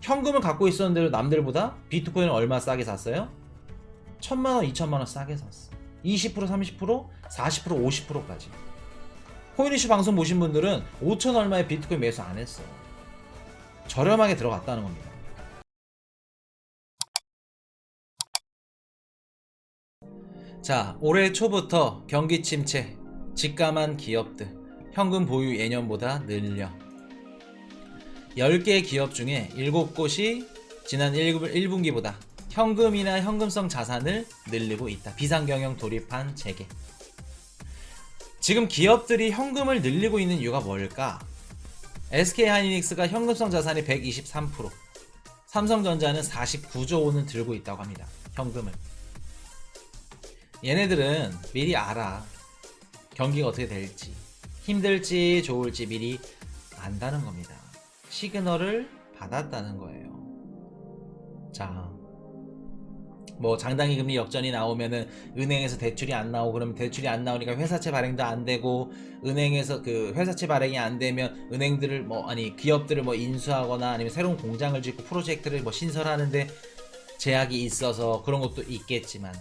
현금을 갖고 있었는데도 남들보다 비트코인을 얼마 싸게 샀어요? 천만 원, 이천만 원 싸게 샀어. 20%, 30%, 40%, 50%까지. 코인이슈 방송 보신 분들은 5천 얼마의 비트코인 매수 안 했어. 저렴하게 들어갔다는 겁니다. 자, 올해 초부터 경기 침체, 직감한 기업들, 현금 보유 예년보다 늘려. 10개 기업 중에 7곳이 지난 1분기보다 현금이나 현금성 자산을 늘리고 있다. 비상경영 돌입한 재계. 지금 기업들이 현금을 늘리고 있는 이유가 뭘까? SK 하이닉스가 현금성 자산이 123%, 삼성전자는 49조 원을 들고 있다고 합니다. 현금을. 얘네들은 미리 알아. 경기가 어떻게 될지. 힘들지 좋을지 미리 안다는 겁니다. 시그널을 받았다는 거예요. 자, 뭐 장당기 금리 역전이 나오면은 은행에서 대출이 안 나오고 그러면 대출이 안 나오니까 회사채 발행도 안 되고 은행에서 그 회사채 발행이 안 되면 은행들을 뭐 아니 기업들을 뭐 인수하거나 아니면 새로운 공장을 짓고 프로젝트를 뭐 신설하는데 제약이 있어서 그런 것도 있겠지만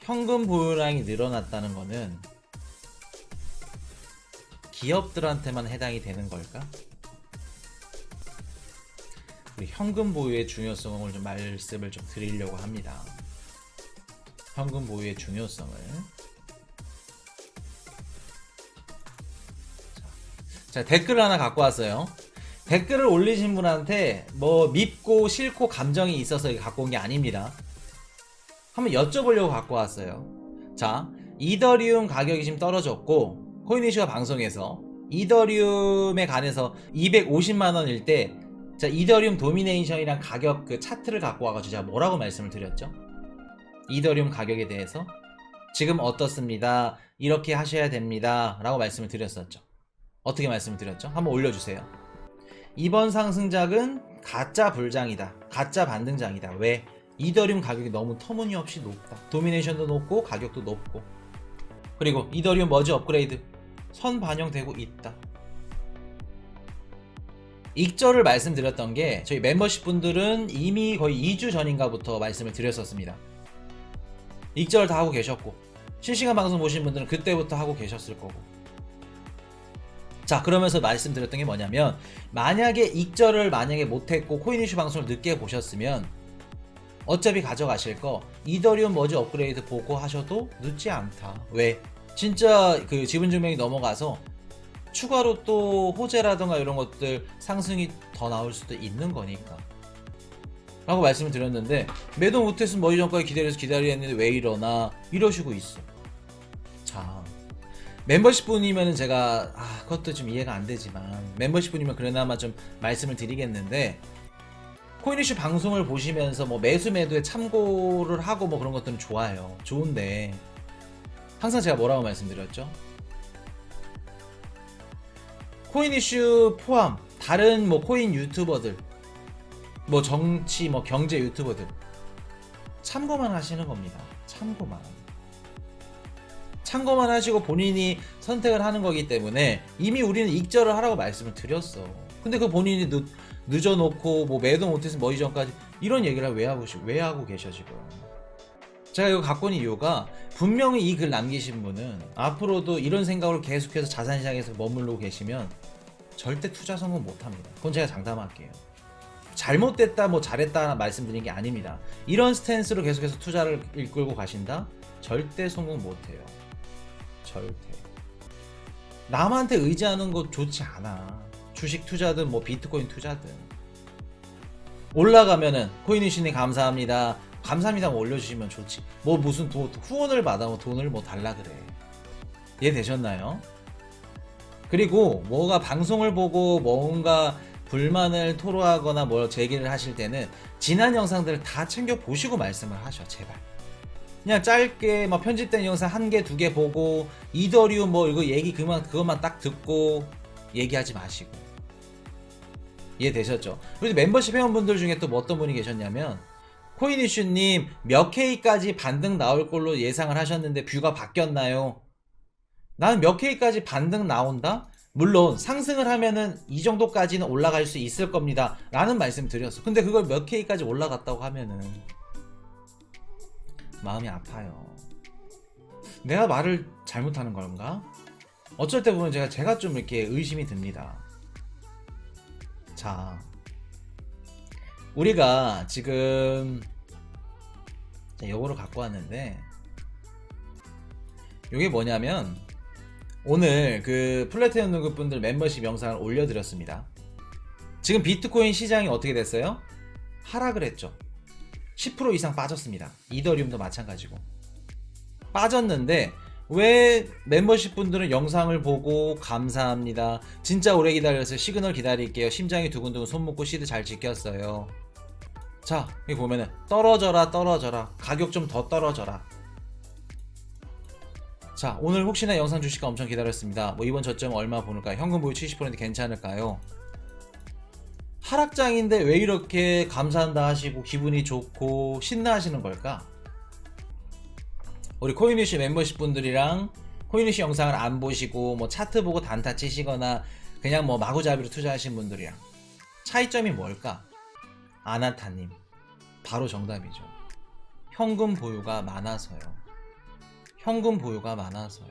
현금 보유량이 늘어났다는 거는 기업들한테만 해당이 되는 걸까? 우리 현금 보유의 중요성을 좀 말씀을 좀 드리려고 합니다. 현금 보유의 중요성을. 자, 자, 댓글 하나 갖고 왔어요. 댓글을 올리신 분한테 뭐 밉고 싫고 감정이 있어서 갖고 온 게 아닙니다. 한번 여쭤보려고 갖고 왔어요. 자, 이더리움 가격이 지금 떨어졌고 코인이슈가 방송에서 이더리움에 관해서 250만 원일 때 자, 이더리움 도미네이션이랑 가격 그 차트를 갖고 와가지고 제가 뭐라고 말씀을 드렸죠? 이더리움 가격에 대해서 지금 어떻습니다. 이렇게 하셔야 됩니다. 라고 말씀을 드렸었죠. 어떻게 말씀을 드렸죠? 한번 올려주세요. 이번 상승작은 가짜 불장이다. 가짜 반등장이다. 왜? 이더리움 가격이 너무 터무니없이 높다. 도미네이션도 높고 가격도 높고. 그리고 이더리움 머지 업그레이드 선 반영되고 있다. 익절을 말씀드렸던 게 저희 멤버십 분들은 이미 거의 2주 전인가부터 말씀을 드렸었습니다. 익절 다 하고 계셨고 실시간 방송 보신 분들은 그때부터 하고 계셨을 거고. 자 그러면서 말씀드렸던 게 뭐냐면 만약에 익절을 만약에 못했고 코인 이슈 방송을 늦게 보셨으면 어차피 가져가실 거 이더리움 머지 업그레이드 보고 하셔도 늦지 않다. 왜? 진짜 그 지분 증명이 넘어가서 추가로 또 호재라던가 이런 것들 상승이 더 나올 수도 있는 거니까. 라고 말씀을 드렸는데 매도 못했으면 머리 전까지 기다려서 기다려야 했는데 왜 이러나 이러시고 있어. 자 멤버십 분이면 제가 아 그것도 좀 이해가 안 되지만 멤버십 분이면 그나마 좀 말씀을 드리겠는데 코인이슈 방송을 보시면서 뭐 매수 매도에 참고를 하고 뭐 그런 것들은 좋아요. 좋은데 항상 제가 뭐라고 말씀드렸죠? 코인 이슈 포함 다른 뭐 코인 유튜버들 뭐 정치 뭐 경제 유튜버들 참고만 하시는 겁니다. 참고만. 참고만 하시고 본인이 선택을 하는 거기 때문에 이미 우리는 익절을 하라고 말씀을 드렸어. 근데 그 본인이 늦, 늦어놓고 뭐 매도 못해서 머리 전까지 이런 얘기를 왜 하고 시- 왜 하고 계셔 지금? 제가 이거 갖고 온 이유가 분명히 이 글 남기신 분은 앞으로도 이런 생각으로 계속해서 자산시장에서 머물러 계시면 절대 투자 성공 못합니다. 그건 제가 장담할게요. 잘못됐다 뭐 잘했다 말씀드린 게 아닙니다. 이런 스탠스로 계속해서 투자를 이끌고 가신다? 절대 성공 못해요. 절대. 남한테 의지하는 거 좋지 않아. 주식 투자든 뭐 비트코인 투자든. 올라가면은 코인이신이 감사합니다. 감사합니다 올려주시면 좋지. 뭐 무슨 도, 후원을 받아 뭐 돈을 뭐 달라 그래. 이해 되셨나요? 그리고 뭐가 방송을 보고 뭔가 불만을 토로하거나 뭐 제기를 하실 때는 지난 영상들을 다 챙겨 보시고 말씀을 하셔 제발. 그냥 짧게 막 편집된 영상 한 개두개 보고 이더리움 뭐 이거 얘기 그만 그것만 딱 듣고 얘기하지 마시고 이해되셨죠? 그리고 멤버십 회원분들 중에 또뭐 어떤 분이 계셨냐면 코인이슈님 몇 K까지 반등 나올 걸로 예상을 하셨는데 뷰가 바뀌었나요? 나는 몇 K까지 반등 나온다? 물론 상승을 하면은 이 정도까지는 올라갈 수 있을 겁니다. 라는 말씀 드렸어. 근데 그걸 몇 K까지 올라갔다고 하면은 마음이 아파요. 내가 말을 잘못하는 건가? 어쩔 때 보면 제가 제가 좀 이렇게 의심이 듭니다. 자, 우리가 지금 자, 요거를 갖고 왔는데 요게 뭐냐면 오늘 그 플래티넘 등급분들 멤버십 영상을 올려드렸습니다. 지금 비트코인 시장이 어떻게 됐어요? 하락을 했죠. 10% 이상 빠졌습니다. 이더리움도 마찬가지고. 빠졌는데 왜 멤버십 분들은 영상을 보고 감사합니다. 진짜 오래 기다렸어요. 시그널 기다릴게요. 심장이 두근두근 손 묶고 시드 잘 지켰어요. 자, 여기 보면은 떨어져라 떨어져라. 가격 좀 더 떨어져라. 자, 오늘 혹시나 영상 주시가 엄청 기다렸습니다. 뭐 이번 저점 얼마 보는가? 현금 보유 70% 괜찮을까요? 하락장인데 왜 이렇게 감사한다 하시고 기분이 좋고 신나 하시는 걸까? 우리 코인유시 멤버십 분들이랑 코인유시 영상을 안 보시고 뭐 차트 보고 단타 치시거나 그냥 뭐 마구잡이로 투자하신 분들이랑 차이점이 뭘까? 아나타님 바로 정답이죠. 현금 보유가 많아서요. 현금 보유가 많아서요.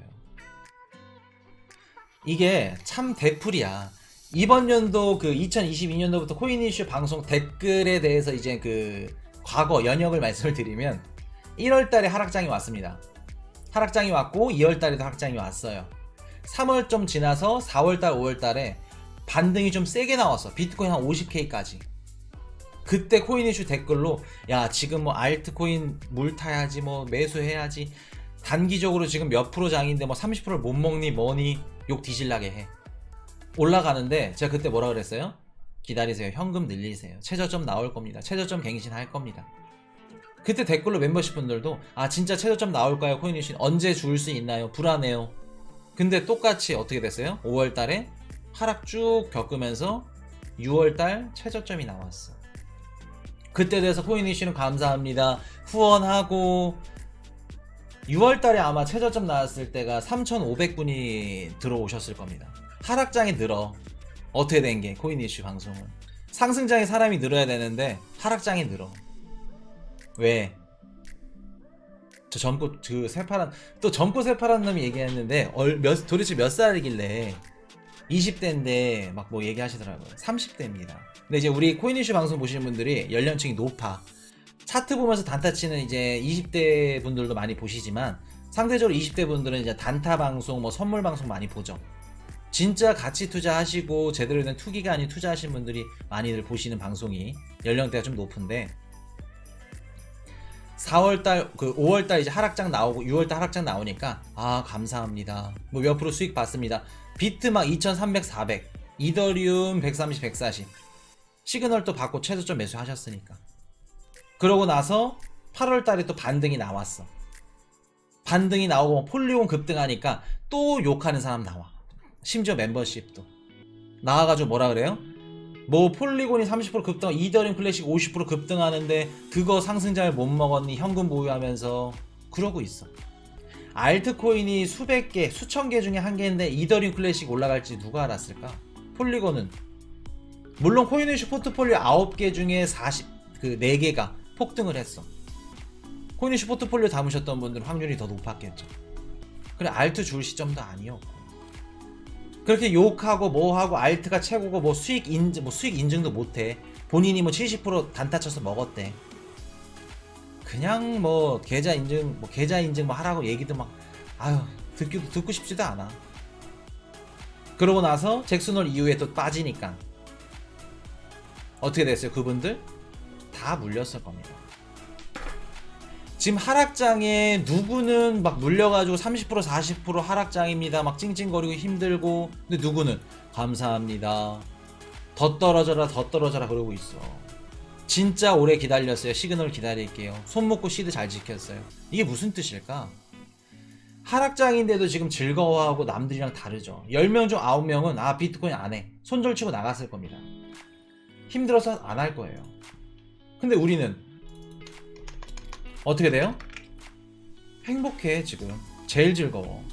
이게 참 대풀이야. 이번 연도 그 2022년도부터 코인 이슈 방송 댓글에 대해서 이제 그 과거 연역을 말씀을 드리면 1월 달에 하락장이 왔습니다. 하락장이 왔고 2월 달에도 하락장이 왔어요. 3월 좀 지나서 4월 달, 5월 달에 반등이 좀 세게 나왔어. 비트코인 한 50K까지. 그때 코인 이슈 댓글로 야, 지금 뭐 알트코인 물 타야지 뭐 매수해야지. 단기적으로 지금 몇 프로 장인데 뭐 30%를 못 먹니 뭐니 욕 뒤질라게 해. 올라가는데 제가 그때 뭐라 그랬어요? 기다리세요. 현금 늘리세요. 최저점 나올 겁니다. 최저점 갱신할 겁니다. 그때 댓글로 멤버십 분들도 아 진짜 최저점 나올까요? 코인유신 언제 줄 수 있나요? 불안해요. 근데 똑같이 어떻게 됐어요? 5월 달에 하락 쭉 겪으면서 6월 달 최저점이 나왔어. 그때 돼서 코인 이슈는 감사합니다. 후원하고 6월 달에 아마 최저점 나왔을 때가 3,500분이 들어오셨을 겁니다. 하락장이 늘어. 어떻게 된 게 코인 이슈 방송은. 상승장에 사람이 늘어야 되는데 하락장이 늘어. 왜? 저 젊고 그 새파란 또 젊고 새파란 놈이 얘기했는데 얼, 몇, 도대체 몇 살이길래 20대인데 막 뭐 얘기하시더라고요. 30대입니다. 근데 이제 우리 코인 이슈 방송 보시는 분들이 연령층이 높아. 차트 보면서 단타 치는 이제 20대 분들도 많이 보시지만 상대적으로 20대 분들은 이제 단타 방송, 뭐 선물 방송 많이 보죠. 진짜 가치 투자하시고 제대로 된 투기가 아닌 투자하신 분들이 많이들 보시는 방송이 연령대가 좀 높은데 4월달 그 5월달 이제 하락장 나오고 6월달 하락장 나오니까 아 감사합니다 뭐 몇 프로 수익 받습니다 비트 막 2300, 400 이더리움 130, 140 시그널 또 받고 최저점 매수하셨으니까 그러고 나서 8월 달에 또 반등이 나왔어 반등이 나오고 폴리곤 급등하니까 또 욕하는 사람 나와 심지어 멤버십도 나와가지고 뭐라 그래요? 뭐 폴리곤이 30% 급등, 이더리움 클래식 50% 급등하는데 그거 상승장을 못 먹었니? 현금 보유하면서 그러고 있어. 알트코인이 수백 개, 수천 개 중에 한 개인데 이더리움 클래식 올라갈지 누가 알았을까? 폴리곤은 물론 코인이슈 포트폴리오 9개 중에 40, 그 4개가 폭등을 했어. 코인이슈 포트폴리오 담으셨던 분들은 확률이 더 높았겠죠. 그래 알트 줄 시점도 아니었고. 그렇게 욕하고 뭐하고 알트가 최고고 뭐 수익 인증 뭐 수익 인증도 못해 본인이 뭐 70% 단타 쳐서 먹었대 그냥 뭐 계좌 인증 뭐 계좌 인증 뭐 하라고 얘기도 막 아유 듣기도 듣고 싶지도 않아 그러고 나서 잭슨홀 이후에 또 빠지니까 어떻게 됐어요 그분들 다 물렸을 겁니다 지금 하락장에 누구는 막 물려가지고 30% 40% 하락장입니다. 막 찡찡거리고 힘들고 근데 누구는 감사합니다. 더 떨어져라 더 떨어져라 그러고 있어. 진짜 오래 기다렸어요. 시그널 기다릴게요. 손 묶고 시드 잘 지켰어요. 이게 무슨 뜻일까? 하락장인데도 지금 즐거워하고 남들이랑 다르죠. 10명 중 9명은 아 비트코인 안 해. 손절치고 나갔을 겁니다. 힘들어서 안 할 거예요. 근데 우리는 어떻게 돼요? 행복해 지금 제일 즐거워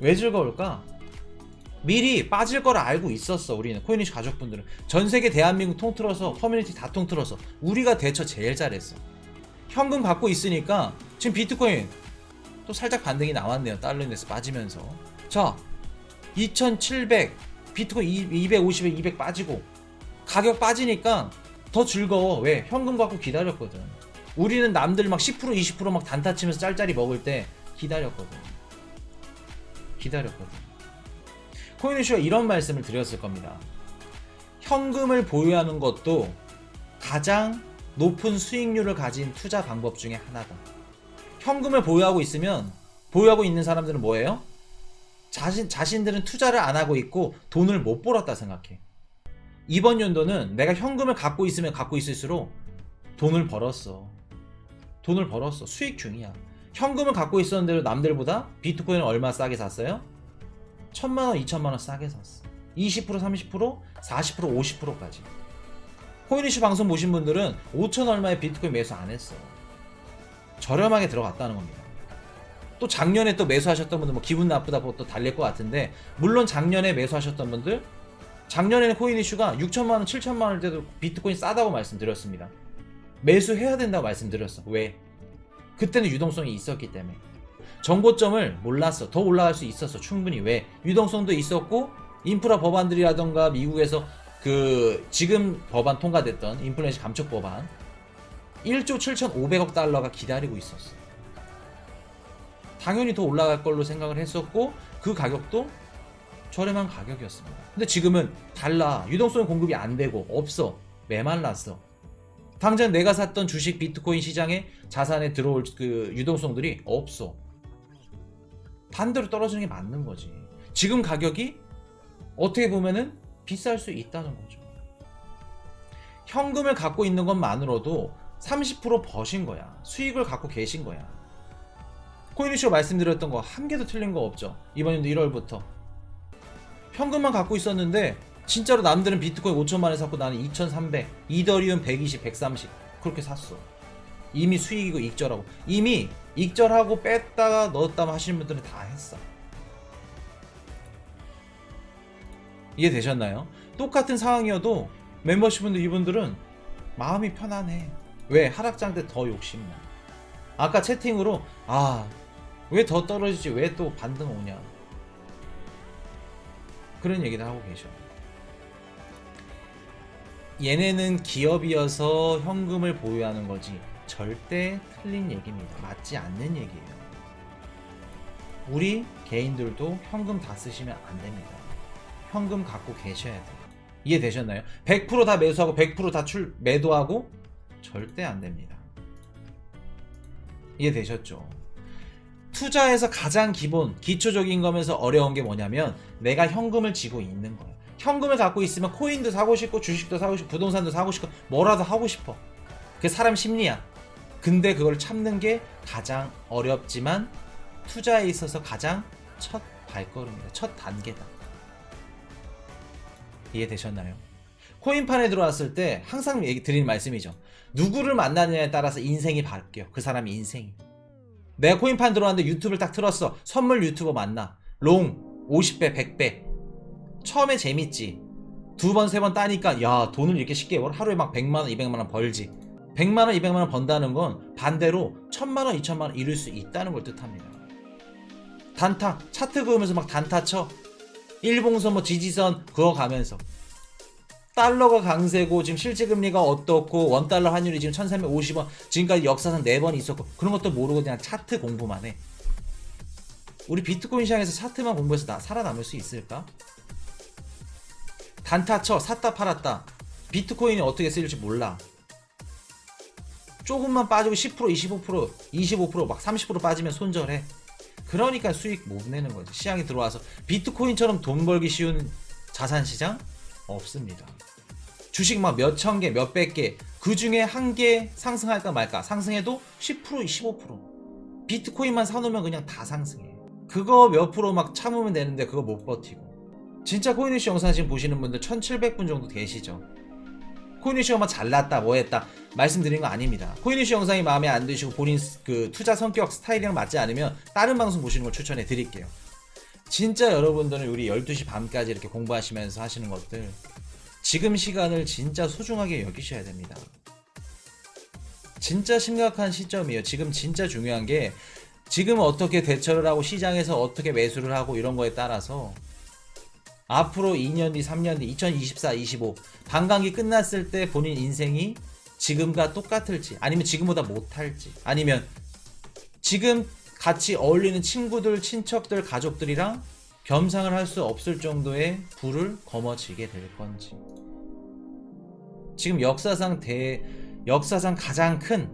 왜 즐거울까? 미리 빠질 걸 알고 있었어 우리는 코인이슈 가족분들은. 전 세계 대한민국 통틀어서 커뮤니티 다 통틀어서 우리가 대처 제일 잘했어. 현금 갖고 있으니까 지금 비트코인 또 살짝 반등이 나왔네요 달러 인덱스 빠지면서. 자 2700 비트코인 250에 200 빠지고 가격 빠지니까 더 즐거워. 왜? 현금 갖고 기다렸거든. 우리는 남들 막 10% 20%막 단타 치면서 짤짤이 먹을 때 기다렸거든. 기다렸거든 코인이슈가 이런 말씀을 드렸을 겁니다. 현금을 보유하는 것도 가장 높은 수익률을 가진 투자 방법 중에 하나다. 현금을 보유하고 있으면 보유하고 있는 사람들은 뭐예요? 자신 자신들은 투자를 안 하고 있고 돈을 못 벌었다 생각해. 이번 연도는 내가 현금을 갖고 있으면 갖고 있을수록 돈을 벌었어. 돈을 벌었어. 수익 중이야. 현금을 갖고 있었는데도 남들보다 비트코인을 얼마 싸게 샀어요? 천만 원, 이천만 원 싸게 샀어. 20%, 30%, 40%, 50%까지. 코인이슈 방송 보신 분들은 5천 얼마의 비트코인 매수 안 했어. 저렴하게 들어갔다는 겁니다. 또 작년에 또 매수하셨던 분들 뭐 기분 나쁘다고 또 달릴 것 같은데 물론 작년에 매수하셨던 분들 작년에는 코인 이슈가 6천만 원, 7천만 원 때도 비트코인 싸다고 말씀드렸습니다. 매수해야 된다고 말씀드렸어. 왜? 그때는 유동성이 있었기 때문에. 정고점을 몰랐어. 더 올라갈 수 있었어. 충분히. 왜? 유동성도 있었고 인프라 법안들이라던가 미국에서 그 지금 법안 통과됐던 인플레이션 감축 법안 1조 7,500억 달러가 기다리고 있었어. 당연히 더 올라갈 걸로 생각을 했었고 그 가격도 저렴한 가격이었습니다. 근데 지금은 달라. 유동성 공급이 안 되고 없어. 메말랐어. 당장 내가 샀던 주식 비트코인 시장에 자산에 들어올 그 유동성들이 없어. 반대로 떨어지는 게 맞는 거지. 지금 가격이 어떻게 보면은 비쌀 수 있다는 거죠. 현금을 갖고 있는 것만으로도 30% 버신 거야. 수익을 갖고 계신 거야. 코인이쇼 말씀드렸던 거 한 개도 틀린 거 없죠. 이번 연도 1월부터. 현금만 갖고 있었는데 진짜로 남들은 비트코인 5천만 원에 샀고 나는 2,300, 이더리움 120, 130 그렇게 샀어. 이미 수익이고 익절하고 이미 익절하고 뺐다가 넣었다 하시는 분들은 다 했어. 이해되셨나요? 똑같은 상황이어도 멤버십분들 이분들은 마음이 편안해. 왜? 하락장 때 더 욕심나. 아까 채팅으로 아 왜 더 떨어지지? 왜 또 반등 오냐? 그런 얘기도 하고 계셔. 얘네는 기업이어서 현금을 보유하는 거지 절대 틀린 얘기입니다. 맞지 않는 얘기예요. 우리 개인들도 현금 다 쓰시면 안 됩니다. 현금 갖고 계셔야 돼요. 이해되셨나요? 100%다 매수하고 100%다 출 매도하고 절대 안 됩니다. 이해되셨죠? 투자에서 가장 기본 기초적인 거면서 어려운 게 뭐냐면 내가 현금을 쥐고 있는 거예요. 현금을 갖고 있으면 코인도 사고 싶고 주식도 사고 싶고 부동산도 사고 싶고 뭐라도 하고 싶어. 그게 사람 심리야. 근데 그걸 참는 게 가장 어렵지만 투자에 있어서 가장 첫 발걸음이다. 첫 단계다. 이해되셨나요? 코인판에 들어왔을 때 항상 얘기 드리는 말씀이죠. 누구를 만나느냐에 따라서 인생이 바뀌어. 그 사람 인생이. 내가 코인판 들어왔는데 유튜브를 딱 틀었어. 선물 유튜버 만나. 롱 50배, 100배. 처음에 재밌지. 두 번, 세 번 따니까 야 돈을 이렇게 쉽게 벌 하루에 막 100만 원, 200만 원 벌지. 100만 원, 200만 원 번다는 건 반대로 1000만 원, 2000만 원 이룰 수 있다는 걸 뜻합니다. 단타, 차트 그으면서 막 단타 쳐. 일봉선 뭐 지지선 그어 가면서 달러가 강세고 지금 실제 금리가 어떻고 원 달러 환율이 지금 1350원 지금까지 역사상 4번 있었고 그런 것도 모르고 그냥 차트 공부만 해. 우리 비트코인 시장에서 차트만 공부해서 나 살아남을 수 있을까? 단타 쳐 샀다 팔았다 비트코인이 어떻게 쓰일지 몰라. 조금만 빠지고 10% 25% 25%막 30% 빠지면 손절해. 그러니까 수익 못 내는 거지. 시장에 들어와서 비트코인처럼 돈 벌기 쉬운 자산 시장 없습니다. 주식 막 몇천 개, 몇백 개, 그 중에 한 개 상승할까 말까. 상승해도 10% 25%. 비트코인만 사놓으면 그냥 다 상승해. 그거 몇 프로 막 참으면 되는데 그거 못 버티고. 진짜 코인이슈 영상 지금 보시는 분들 1700분 정도 계시죠. 코인이슈가 잘났다 뭐 했다 말씀드린 거 아닙니다. 코인이슈 영상이 마음에 안 드시고 본인 그 투자 성격 스타일이랑 맞지 않으면 다른 방송 보시는 걸 추천해 드릴게요. 진짜 여러분들은 우리 12시 밤까지 이렇게 공부하시면서 하시는 것들 지금 시간을 진짜 소중하게 여기셔야 됩니다. 진짜 심각한 시점이에요. 지금 진짜 중요한 게 지금 어떻게 대처를 하고 시장에서 어떻게 매수를 하고 이런 거에 따라서 앞으로 2년 뒤, 3년 뒤, 2024, 25 반감기 끝났을 때 본인 인생이 지금과 똑같을지 아니면 지금보다 못할지 아니면 지금 같이 어울리는 친구들, 친척들, 가족들이랑 겸상을 할 수 없을 정도의 부를 거머쥐게 될 건지 지금 역사상 대 역사상 가장 큰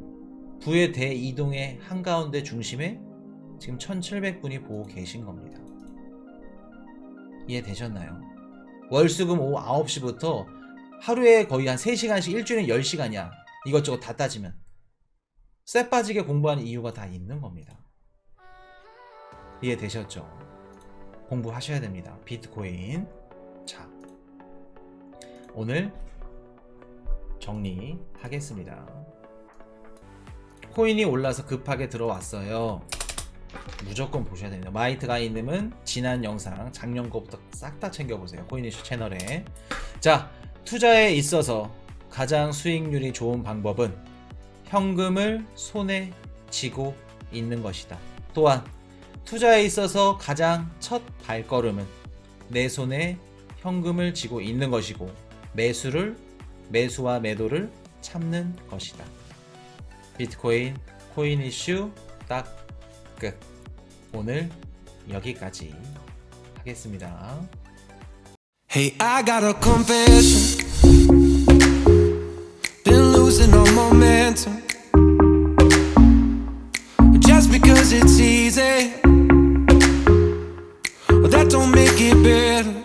부의 대이동의 한가운데 중심에 지금 1700분이 보고 계신 겁니다. 이해되셨나요? 월수금 오후 9시부터 하루에 거의 한 3시간씩 일주일에 10시간이야. 이것저것 다 따지면. 쇠 빠지게 공부하는 이유가 다 있는 겁니다. 이해되셨죠? 공부하셔야 됩니다. 비트코인. 자. 오늘 정리하겠습니다. 코인이 올라서 급하게 들어왔어요. 무조건 보셔야 됩니다. 마이트 가이님은 지난 영상 작년 거부터 싹 다 챙겨보세요. 코인이슈 채널에. 자, 투자에 있어서 가장 수익률이 좋은 방법은 현금을 손에 쥐고 있는 것이다. 또한 투자에 있어서 가장 첫 발걸음은 내 손에 현금을 쥐고 있는 것이고 매수를 매수와 매도를 참는 것이다. 비트코인 코인 이슈 딱 끝. 오늘 여기까지 하겠습니다. Hey, I got a confession. Been losing all momentum. Just because it's easy, well, that don't make it better.